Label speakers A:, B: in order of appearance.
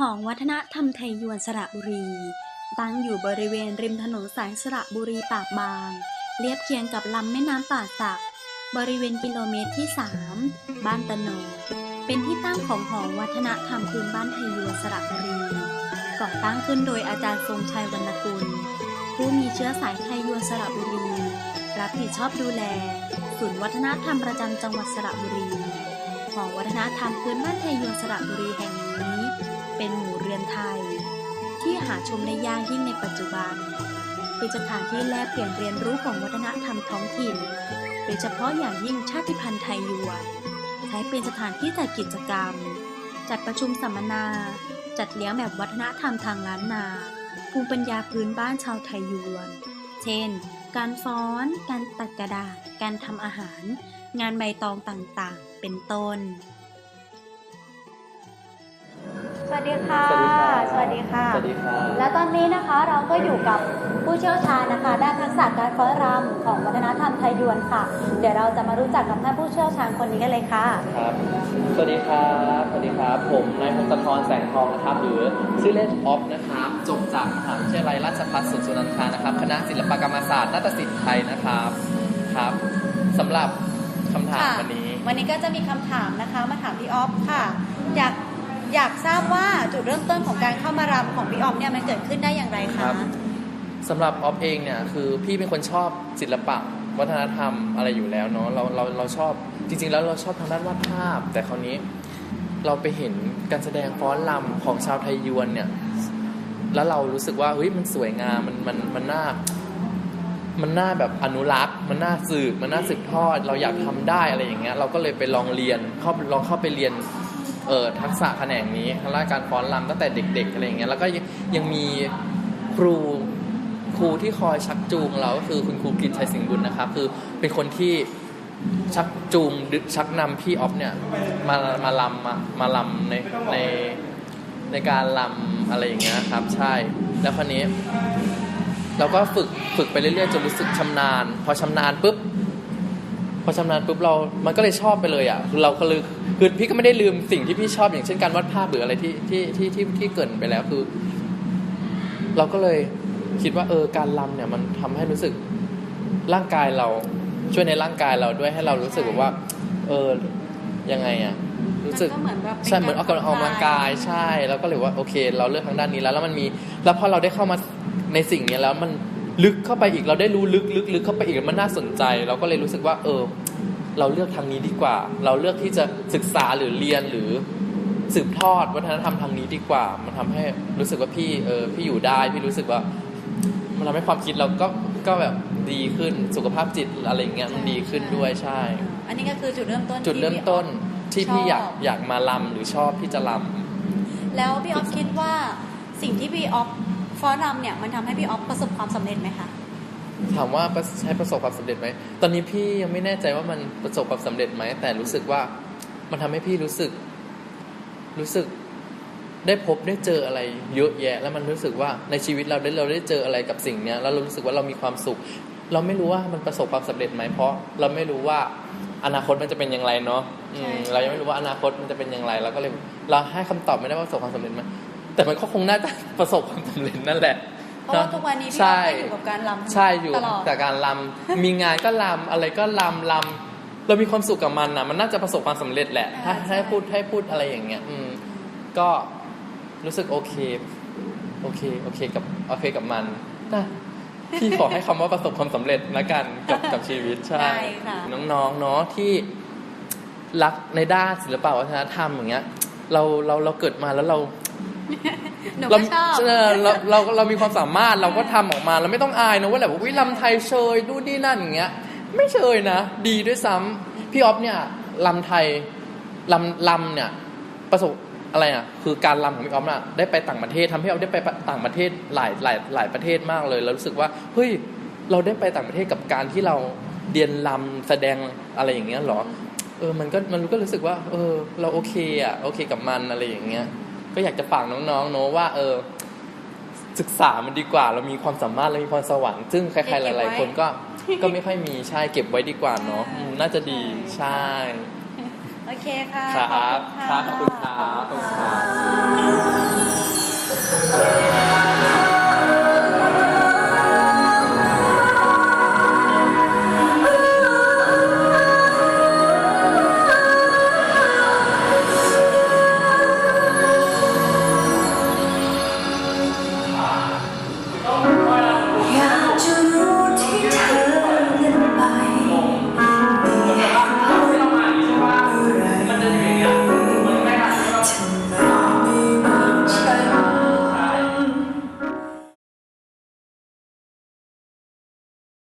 A: หอวัฒนธรรมไทยยวนสระบุรี ตั้งอยู่บริเวณริมถนนสายสระบุรีปากบางเรียบเคียงกับลำแม่น้ำป่าสัก บริเวณกิโลเมตรที่ 3 บ้านตะโนเป็นที่ตั้งของหอวัฒนธรรมพื้นบ้านไทยยวนสระบุรี ก่อตั้งขึ้นโดยอาจารย์ทรงชัยวรรณกุล ผู้มีเชื้อสายไทยยวนสระบุรี รับผิดชอบดูแลศูนย์วัฒนธรรมประจำจังหวัดสระบุรี หอวัฒนธรรมพื้นบ้านไทยยวนสระบุรีแห่งนี้ เป็นหมู่เรือนไทย ที่หาชมได้ยากยิ่งในปัจจุบัน เป็นสถานที่แลกเปลี่ยนเรียนรู้ของวัฒนธรรมท้องถิ่น โดยเฉพาะอย่างยิ่งชาติพันธุ์ไทยยวนใช้เป็นสถานที่จัดกิจกรรม จัดประชุมสัมมนา จัดเลี้ยงแบบวัฒนธรรมทางล้านนา ภูมิปัญญาพื้นบ้านชาวไทยยวน เช่น การฟ้อน การตัดกระดาษ การทำอาหาร งานใบตองต่างๆ เป็นต้น
B: วัสดีค่ะ
C: สวัสดีครับ
B: สวัสดีค่ะ
C: สวัสดีครับ
B: และตอนนี้นะคะเราก็อยู่กับผู้เชี่ยวชาญนะคะ ด้านทักษะการฟ้อนรำของวัฒนธรรมไทยยวนค่ะ เดี๋ยวเราจะมารู้จักกับท่านผู้เชี่ยวชาญคนนี้กันเลยค่ะ
C: ครับ สวัสดีครับ สวัสดีครับ ผมนายพงศธรแสงทองนะครับ หรือชื่อเล่นออฟนะครับ จบจากมหาวิทยาลัยราชภัฏสวนสุนันทานะครับ คณะศิลปกรรมศาสตร์นาฏศิลป์ไทยนะครับ ครับสำหรับคำถาม
B: ค่ะ
C: วันนี้
B: วันนี้ก็จะมีคำถามนะคะมาถามพี่ออฟค่ะ อยาก อยากทราบว่าจุดเริ่มต้นของการเข้ามารำของพี่ออฟเนี่ยมันเกิดขึ้นได้อย่างไร
C: ครั
B: คะ
C: บสำหรับออฟเองเนี่ยคือพี่เป็นคนชอบศิลปะวัฒนธรรมอะไรอยู่แล้วเนาะเราเราเราชอบจริง ๆ แล้วเราชอบทางด้านวาดภาพ แต่คราวนี้เราไปเห็นการแสดงฟ้อนรำของชาวไทยยวนเนี่ยแล้วเรารู้สึกว่าเฮ้ยมันสวยงามมันมันมันน่ามันน่าแบบอนุรักษ์มันน่าสืบมันน่าสืบทอด เราอยากทำได้อะไรอย่างเงี้ยเราก็เลยไปลองเรียนเข้าลองเข้าไปเรียน เออทักษะแขนงนี้ทางด้านการฟ้อนรำตั้งแต่เด็ก ๆอะไรอย่างเงี้ยแล้วก็ยังมีครูครูที่คอยชักจูงเราก็คือคุณครูกิตชัยสิงห์บุญนะครับ คือเป็นคนที่ชักจูงดึชักนำพี่ออฟเนี่ยมามาลำมามาลำในในในการลำอะไรอย่างเงี้ยครับ ใช่แล้วคราวนี้ เราก็ฝึกฝึกไปเรื่อยๆจนรู้สึกชำนาญ พอชำนาญปุ๊บพอชำนาญปุ๊บเรา มันก็เลยชอบไปเลยอะคือเราก็เลย คือพี่ก็ไม่ได้ลืมสิ่งที่พี่ชอบอย่างเช่นการวาดภาพหรืออะไรที่ที่ที่ที่ที่เกรินไปแล้วคือ เราก็เลยคิดว่าเออการลำเนี่ยมันทำให้รู้สึกร่างกายเราช่วยในร่างกายเราด้วยให้เรารู้สึกแบบว่า เออยังไงอะรู้สึก
B: มันก็เหมือนแบบเป็น
C: ใช่เหมือนออกกำลังออกกำลังกายใช่แล้วก็เลยว่าโอเค เราเลือกทางด้านนี้แล้วแล้วมันมี แล้วพอเราได้เข้ามาในสิ่งเนี้ยแล้วมันลึกเข้าไปอีกเราได้รู้ลึกลึกลึกเข้าไปอีกมันน่าสนใจ เราก็เลยรู้สึกว่า เออ เราเลือกทางนี้ดีกว่า เราเลือกที่จะศึกษาหรือเรียนหรือสืบทอดวัฒนธรรมทางนี้ดีกว่า มันทำให้รู้สึกว่าพี่เออพี่อยู่ได้พี่รู้สึกว่า มันทำให้ความคิดเราก็ก็แบบดีขึ้นสุขภาพจิตอะไรอย่างเงี้ยมันดีขึ้นด้วยใช่
B: อันนี้ก็คือจุดเริ่มต้น
C: จุด
B: ที่
C: เริ่ม
B: พี่ออฟ
C: ต้นที่พี่อยาก
B: ชอบ
C: อยากมาลำหรือชอบที่จะล
B: แล้วพี่ออฟคิดว่าสิ่งที่พี่ออฟฟ้อนรำเนี่ยมันทำให้พี่ออฟประสบความสำเร็จไหมคะำ
C: ถามว่าประใช้ประสบความสำเร็จไหม ตอนนี้พี่ยังไม่แน่ใจว่ามันประสบความสำเร็จไหม แต่รู้สึกว่ามันทำให้พี่รู้สึก รู้สึกได้พบได้เจออะไรเยอะแยะ แล้วมันรู้สึกว่าในชีวิตเราได้เราได้เจออะไรกับสิ่งเนี้ยแล้วเรารู้สึกว่าเรามีความสุข เราไม่รู้ว่ามันประสบความสำเร็จไหมเพราะ เราไม่รู้ว่าอนาคตมันจะเป็นอย่างไรเนาะอืม
B: ใช่
C: เรายังไม่รู้ว่าอนาคตมันจะเป็นอย่างไรเราก็เลยเราให้คำตอบไม่ได้ว่าประสบความสำเร็จไหมแต่มันก็คงน่าจะประสบความสำเร็จนั่นแหละ
B: เพราะว่าทุกวันนี้พี่ออฟ
C: ใช่
B: ก็อยู่กับการรำ
C: ใช่อยู่
B: ตลอด
C: แต่การลำมีงานก็ลำอะไรก็ลำลำเรามีความสุขกับมันนะมันน่าจะประสบความสำเร็จแหละ ถ้าให้พูดให้พูดอะไรอย่างเงี้ย อืม ก็รู้สึกโอเค โอเค โอเคกับโอเคกับมันนะพี่ขอให้คำว่าประสบความสำเร็จละกันกับกับชีวิตใช่
B: ได้ค่ะ
C: น้องๆเนาะที่รักในด้านศิลปะวัฒนธรรมอย่างเงี้ย เราเราเราเกิดมาแล้วเรา
B: หนู
C: เรา
B: ก็ชอบ
C: เออเราเราเรามีความสามารถเราก็ทำออกมาเราไม่ต้องอายนะว่าแบบว่าวิลำไทยเชยดูนนี่นั่นอย่างเงี้ย ไม่เชยนะ ดีด้วยซ้ำพี่ออฟเนี่ยลำไทยลำลำเนี่ย ประสบอะไรอะ คือการลำของพี่ออฟน่ะได้ไปต่างประเทศทำให้เราได้ไปต่างประเทศหลายหลายหลายประเทศมากเลยแล้วรู้สึกว่าเฮ้ยเราได้ไปต่างประเทศกับการที่เราเรียนลำแสดงอะไรอย่างเงี้ยเหรอ เออมันก็มันก็รู้สึกว่า เออ เราโอเคอะโอเคกับมันอะไรอย่างเงี้ย ก็อยากจะฝากน้องๆเนาะว่าเออศึกษามันดีกว่าเรามีความสามารถเรามีพรสวรรค์ซึ่งใครๆหลาย ๆ คนก็ก็ไม่ค่อยมีใช่เก็บไว้ดีกว่าเนาะน่าจะดีใช่
B: โอเคค่ะ
C: ครับครับขอบคุณครับขอบคุณครับ